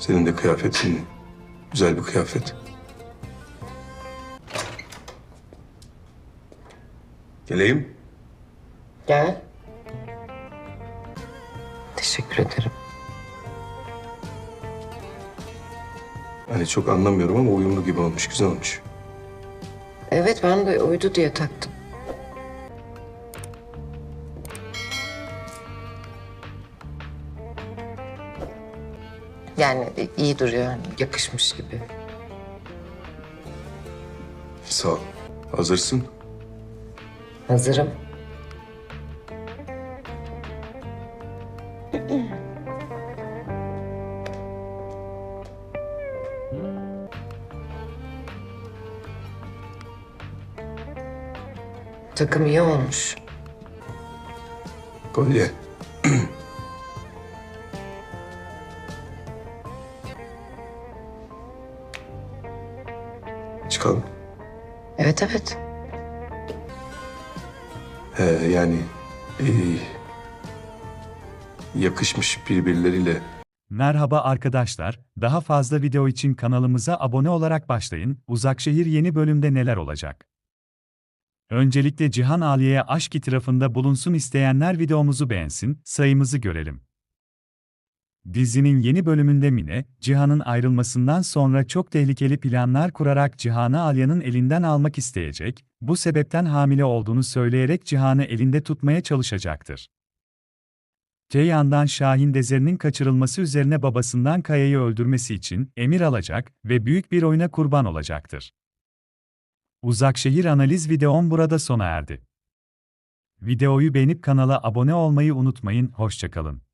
Senin de kıyafetin güzel bir kıyafet. Geleyim. Gel. Teşekkür ederim. Hani çok anlamıyorum ama uyumlu gibi olmuş, güzel olmuş. Evet ben de uydu diye taktım. Yani iyi duruyor, yani yakışmış gibi. Sağ ol. Hazırsın. Hazırım. Takım iyi olmuş. Kolye. Çıkalım. Evet evet. He, yani e, yakışmış birbirleriyle Merhaba arkadaşlar, daha fazla video için kanalımıza abone olarak başlayın. Uzakşehir yeni bölümde neler olacak? Öncelikle Cihan Aliye'ye aşk itirafında bulunsun isteyenler videomuzu beğensin, sayımızı görelim. Dizinin yeni bölümünde Mine, Cihan'ın ayrılmasından sonra çok tehlikeli planlar kurarak Cihan'ı Alya'nın elinden almak isteyecek, bu sebepten hamile olduğunu söyleyerek Cihan'ı elinde tutmaya çalışacaktır. Te yandan Şahin Dezer'in kaçırılması üzerine babasından Kaya'yı öldürmesi için emir alacak ve büyük bir oyuna kurban olacaktır. Uzakşehir analiz videom burada sona erdi. Videoyu beğenip kanala abone olmayı unutmayın, hoşçakalın.